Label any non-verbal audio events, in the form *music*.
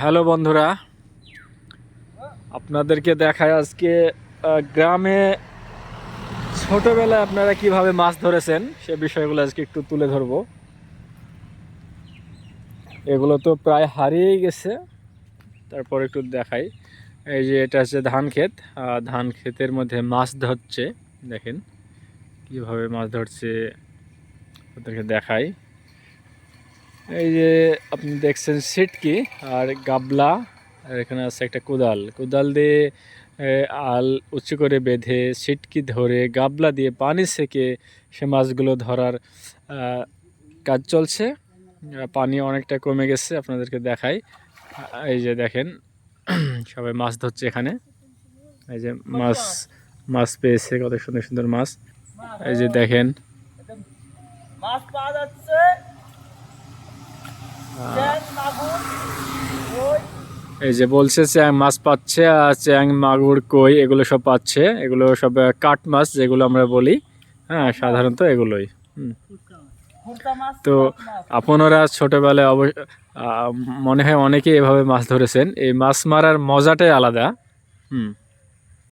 Hello বন্ধুরা, আপনাদেরকে দেখায় আজকে গ্রামে ছোটবেলায় আপনারা কীভাবে মাছ ধরেছেন সে বিষয়গুলো আজকে একটু তুলে ধরবো। এগুলো তো প্রায় হারিয়েই গেছে, তারপর একটু দেখাই। এই যে এটা হচ্ছে ধান ক্ষেত ধান ক্ষেতের মধ্যে মাছ ধরছে, দেখেন কীভাবে মাছ ধরছে ওদেরকে দেখাই। এই যে আপনি দেখছেন সিটকি আর গাবলা, আর এখানে আছে একটা কোদাল। কোদাল দিয়ে আল উঁচু করে বেঁধে সিটকি ধরে গাবলা দিয়ে পানি সেকে সে মাছগুলো ধরার কাজ চলছে। পানি অনেকটা কমে গেছে, আপনাদেরকে দেখাই। এই যে দেখেন, *clears throat* সবাই মাছ ধরছে এখানে। এই যে মাছ মাছ পেয়েছে, কত সুন্দর সুন্দর মাছ। এই যে দেখেন। মাছ পাওয়া যাচ্ছে চ্যাং, মাগুর, কই, এই যে বলছে চ্যাং মাছ পাচ্ছে আর চ্যাং মাগুর কই এগুলো সব পাচ্ছে। এগুলো সব কাট কাঠ মাছ যেগুলো আমরা বলি হ্যাঁ সাধারণত এগুলোই। হুম। তো আপনারা ছোটবেলায় অবশ্য মনে হয় অনেকেই এভাবে মাছ ধরেছেন। এই মাছ মারার মজাটাই আলাদা। হুম।